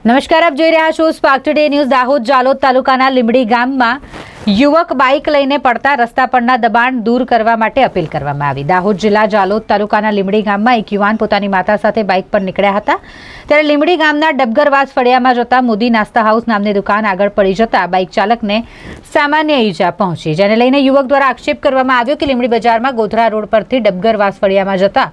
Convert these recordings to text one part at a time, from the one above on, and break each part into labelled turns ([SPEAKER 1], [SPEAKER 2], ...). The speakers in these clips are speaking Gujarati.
[SPEAKER 1] નમસ્કાર આપ જોઈ રહ્યા છો Spark Today News Dahod Jhalod તાલુકાના લીંબડી ગામમાં યુવક બાઇક લઈને પડતા રસ્તા પરના દબાણ દૂર કરવા માટે અપીલ કરવામાં આવી. દાહોદ જિલ્લા જાલોદ તાલુકાના લીમડી ગામમાં એક યુવાન પોતાની માતા સાથે બાઇક પર નીકળ્યા હતા. ત્યારે લીમડી ગામના ડબગરવાસ ફળિયામાં જતા મોદી નાસ્તા હાઉસ નામની દુકાન આગળ પડી જતા બાઇક ચાલકને સામાન્ય ઈજા પહોંચી. જેને લઈને યુવક દ્વારા આક્ષેપ કરવામાં આવ્યો કે લીમડી બજારમાં ગોધરા રોડ પરથી ડબગરવાસ ફળિયામાં જતા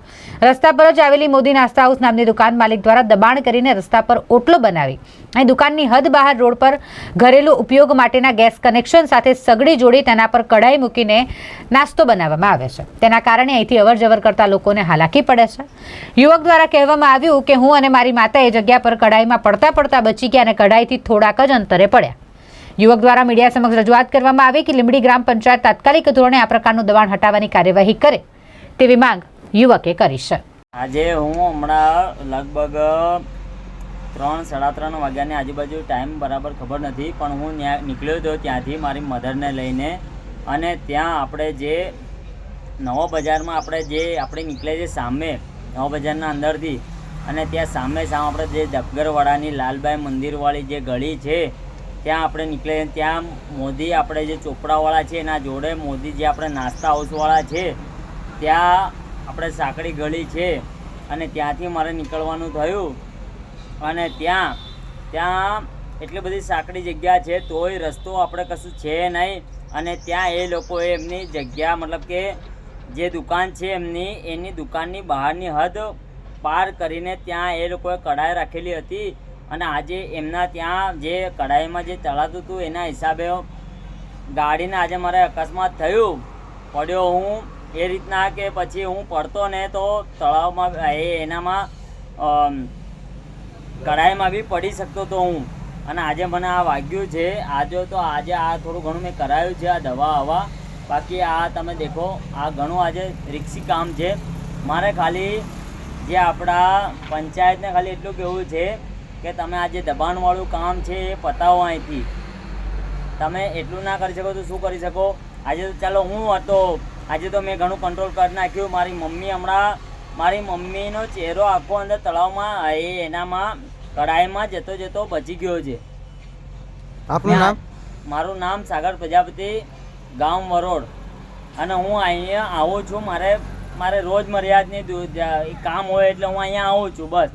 [SPEAKER 1] રસ્તા પર જ આવેલી મોદી નાસ્તા હાઉસ નામની દુકાન માલિક દ્વારા દબાણ કરીને રસ્તા પર ઓટલો બનાવી અને દુકાનની હદ બહાર રોડ પર ઘરેલું ઉપયોગ માટેના ગેસ કનેક્શન સાથે સગડી જોડી તેના પર કઢાઈ મૂકીને નાસ્તો બનાવવામાં આવે છે. તેના કારણે અહીંથી અવર જવર કરતા લોકોને હાલાકી પડે છે. યુવક દ્વારા કહેવામાં આવ્યું કે હું અને મારી માતા એ જગ્યા પર કઢાઈમાં પડતા પડતા બચી ગયા અને કડાઈથી થોડાક જ અંતરે પડ્યા. યુવક દ્વારા મીડિયા સમક્ષ રજૂઆત કરવામાં આવી કે લીંબડી ગ્રામ પંચાયત તાત્કાલિક ધોરણે આ પ્રકારનું દબાણ હટાવવાની કાર્યવાહી કરે તેવી માંગ યુવકે કરી છે.
[SPEAKER 2] આજે હું હમણાં લગભગ ત્રણ સાડા ત્રણ વાગ્યાની આજુબાજુ ટાઈમ બરાબર ખબર નથી, પણ હું ત્યાં નીકળ્યો હતો ત્યાંથી મારી મધરને લઈને અને ત્યાં આપણે જે નવા બજારમાં આપણે જે આપણે નીકળે છે સામે, નવા બજારના અંદરથી અને ત્યાં સામે સામે આપણે જે ડબગરવાડાની લાલબાઈ મંદિરવાળી જે ગળી છે, ત્યાં આપણે નીકળે ત્યાં મોદી આપણે જે ચોપડાવાળા છે એના જોડે મોદી જે આપણે નાસ્તા હાઉસવાળા છે, ત્યાં આપણે સાંકડી ગળી છે અને ત્યાંથી મારે નીકળવાનું થયું. અને ત્યાં ત્યાં એટલી બધી સાંકડી જગ્યા છે, તોય રસ્તો આપણે કશું છે નહીં. અને ત્યાં એ લોકોએ એમની જગ્યા, મતલબ કે જે દુકાન છે એમની, એની દુકાનની બહારની હદ પાર કરીને ત્યાં એ લોકોએ કઢાઈ રાખેલી હતી. અને આજે એમના ત્યાં જે કઢાઈમાં જે ચલાતું હતું, એના હિસાબે ગાડીને આજે મારે અકસ્માત થયું. પડ્યો હું એ રીતના કે પછી હું પડતો ને તો તળાવમાં, એ એનામાં કઢાઈમાં બી પડી શકતો હતો હું. અને આજે મને આ વાગ્યું છે. આજે તો આજે આ થોડું ઘણું મેં કરાયું છે આ દવા હવા. બાકી આ તમે દેખો, આ ઘણું આજે રિક્ષી કામ છે. મારે ખાલી જે આપણા પંચાયતને ખાલી એટલું કહેવું છે કે તમે આ જે દબાણવાળું કામ છે એ પતાવો અહીંથી. તમે એટલું ના કરી શકો તો શું કરી શકો? આજે તો ચાલો હું હતો. આજે તો મેં ઘણું કંટ્રોલ કરી નાખ્યું. મારી મમ્મી હમણાં મારી મમ્મીનો ચહેરો આખો અંદર તળાવમાં એ એનામાં કડાઈમાં જતો જતો બચી ગયો છે.
[SPEAKER 3] આપનું નામ?
[SPEAKER 2] મારું નામ સાગર પ્રજાપતિ ગામ વરોડ અને હું અહીંયા આવું છું મારે મારે રોજ મર્યાદની કામ હોય એટલે હું અહીંયા આવું છું બસ.